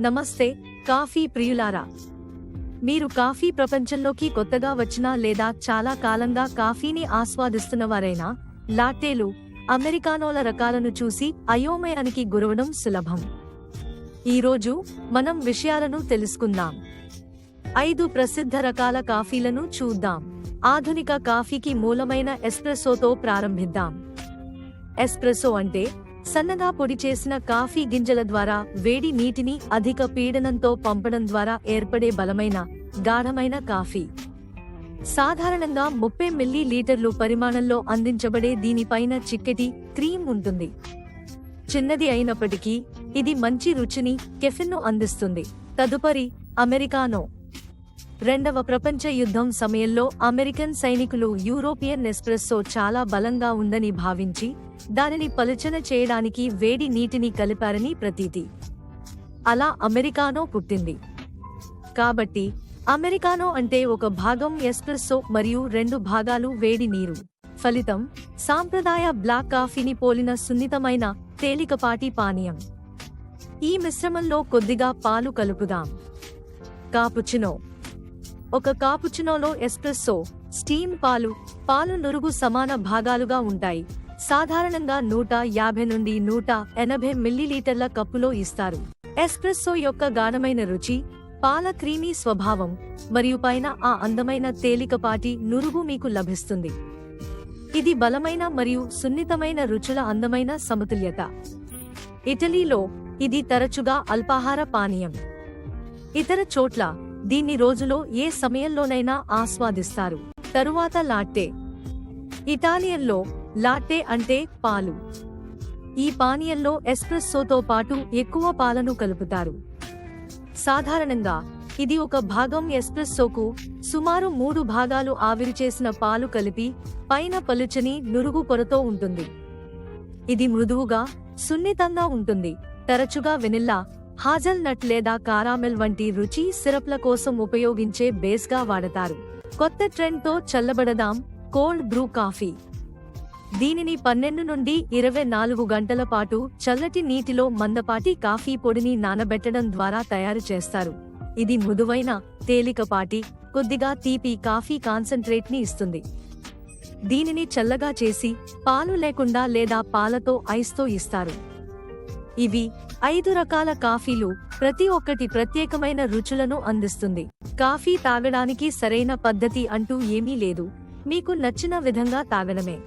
నమస్తే కాఫీ ప్రియులారా. మీరు కాఫీ ప్రపంచంలోకి కొత్తగా వచ్చినా లేదా చాలా కాలంగా కాఫీని ఆస్వాదిస్తున్నవారైనా లాటేలు అమెరికానోల రకాలను చూసి అయోమయానికి గురవడం సులభం. ఈరోజు మనం విషయాలను తెలుసుకుందాం. ఐదు ప్రసిద్ధ రకాల కాఫీలను చూద్దాం. ఆధునిక కాఫీకి మూలమైన ఎస్ప్రెసోతో ప్రారంభిద్దాం. ఎస్ప్రెసో అంటే సన్నగా పొడి చేసిన కాఫీ గింజల ద్వారా వేడి నీటిని అధిక పీడనంతో పంపడం ద్వారా ఏర్పడే బలమైన గాఢమైన కాఫీ. సాధారణంగా ముప్పై మిల్లీ లీటర్లు పరిమాణంలో అందించబడే దీనిపైన చిక్కటి క్రీమ్ ఉంటుంది. చిన్నది అయినప్పటికీ ఇది మంచి రుచిని కెఫిన్ను అందిస్తుంది. తదుపరి అమెరికానో. రెండవ ప్రపంచ యుద్ధం సమయంలో అమెరికన్ సైనికులు యూరోపియన్ ఎస్ప్రెస్సో చాలా బలంగా ఉందని భావించి దానిని పలుచన చేయడానికి వేడి నీటిని కలిపారని ప్రతీతి. అలా అమెరికానో పుట్టింది. కాబట్టి అమెరికానో అంటే ఒక భాగం ఎస్ప్రెస్సో మరియు రెండు భాగాలు వేడి నీరు. ఫలితం సాంప్రదాయ బ్లాక్ కాఫీని పోలిన సున్నితమైన తేలికపాటి పానీయం. ఈ మిశ్రమంలో కొద్దిగా పాలు కలుపుదాం. కాపుచినో ఒక కాపుచినోలో ఎస్ప్రెస్సో స్టీమ్ పాలు పాలు నురుగు సమాన భాగాలుగా ఉంటాయి. సాధారణంగా నూట యాభై నుండి నూట ఎనభై మిల్లీలీటర్ల కప్పులో ఇస్తారు. ఎస్ప్రెస్సో యొక్క గాఢమైన రుచి పాల క్రీమీ స్వభావం మరియు పైన ఆ అందమైన తేలికపాటి నురుగు మీకు లభిస్తుంది. ఇది బలమైన మరియు సున్నితమైన రుచుల అందమైన సమతుల్యత. ఇటలీలో ఇది తరచుగా అల్పాహార పానీయం. ఇతర చోట్ల దీన్ని రోజులో ఏ సమయంలోనైనా ఆస్వాదిస్తారు. తరువాత లాట్టే. ఇటాలియన్లో లాట్టే అంటే పాలు. ఈ పానీయంలో ఎస్ప్రెస్సోతో పాటు ఎక్కువ పాలను కలుపుతారు. సాధారణంగా ఇది ఒక భాగం ఎస్ప్రెస్సోకు సుమారు మూడు భాగాలు ఆవిరి చేసిన పాలు కలిపి పైన పలుచని నురుగు పొరతో ఉంటుంది. ఇది మృదువుగా సున్నితంగా ఉంటుంది. తరచుగా వెనిల్లా హాజల్ నట్ లేదా కారామెల్ వంటి రుచి సిరప్ల కోసం ఉపయోగించే బేస్గా వాడతారు. కొత్త ట్రెండ్తో చల్లబడదాం. Cold brew coffee. దీనిని పన్నెండు నుండి ఇరవై నాలుగు గంటల పాటు చల్లటి నీటిలో మందపాటి కాఫీ పొడిని నానబెట్టడం ద్వారా తయారు చేస్తారు. ఇది మృదువైన తేలికపాటి కొద్దిగా తీపి కాఫీ కాన్సంట్రేట్ని ఇస్తుంది. దీనిని చల్లగా చేసి పాలు లేకుండా లేదా పాలతో ఐస్తో ఇస్తారు. ఇవి ఐదు రకాల కాఫీలు ప్రతి ఒక్కటి ప్రత్యేకమైన రుచులను అందిస్తుంది. కాఫీ తాగడానికి సరైన పద్ధతి అంటూ ఏమీ లేదు. మీకు నచ్చిన విధంగా తాగడమే.